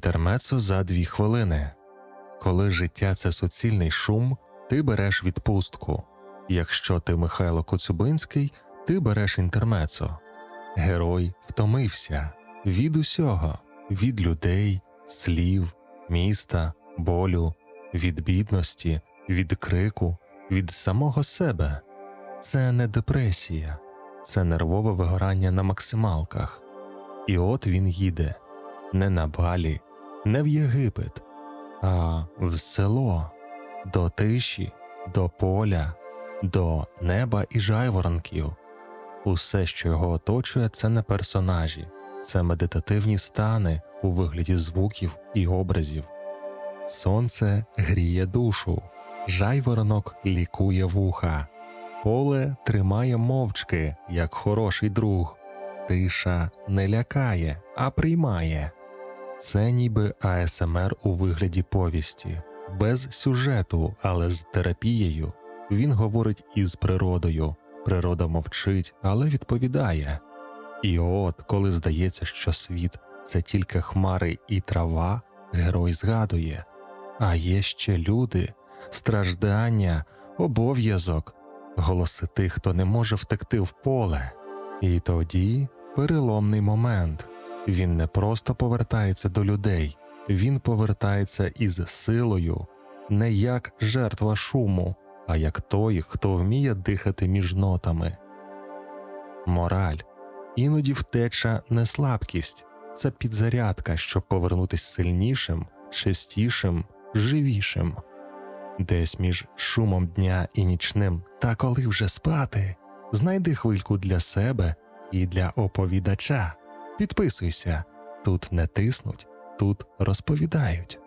Інтермецо за дві хвилини. Коли життя це суцільний шум, ти береш відпустку. Якщо ти Михайло Коцюбинський, ти береш інтермецо. Герой втомився від усього, від людей, слів, міста, болю, від бідності, від крику, від самого себе. Це не депресія, це нервове вигорання на максималках. І от він їде не на Балі, не в Єгипет, а в село, до тиші, до поля, до неба і жайворонків. Усе, що його оточує, це не персонажі, це медитативні стани у вигляді звуків і образів. Сонце гріє душу, жайворонок лікує вуха, поле тримає мовчки, як хороший друг, тиша не лякає, а приймає. Це ніби АСМР у вигляді повісті, без сюжету, але з терапією. Він говорить із природою. Природа мовчить, але відповідає. І от, коли здається, що світ це тільки хмари і трава, герой згадує. А є ще люди, страждання, обов'язок, голоси тих, хто не може втекти в поле. І тоді переломний момент. Він не просто повертається до людей, він повертається із силою, не як жертва шуму, а як той, хто вміє дихати між нотами. Мораль іноді втеча не слабкість, це підзарядка, щоб повернутися сильнішим, чистішим, живішим. Десь між шумом дня і нічним, та коли вже спати, знайди хвильку для себе і для оповідача. Підписуйся, тут не тиснуть, тут розповідають.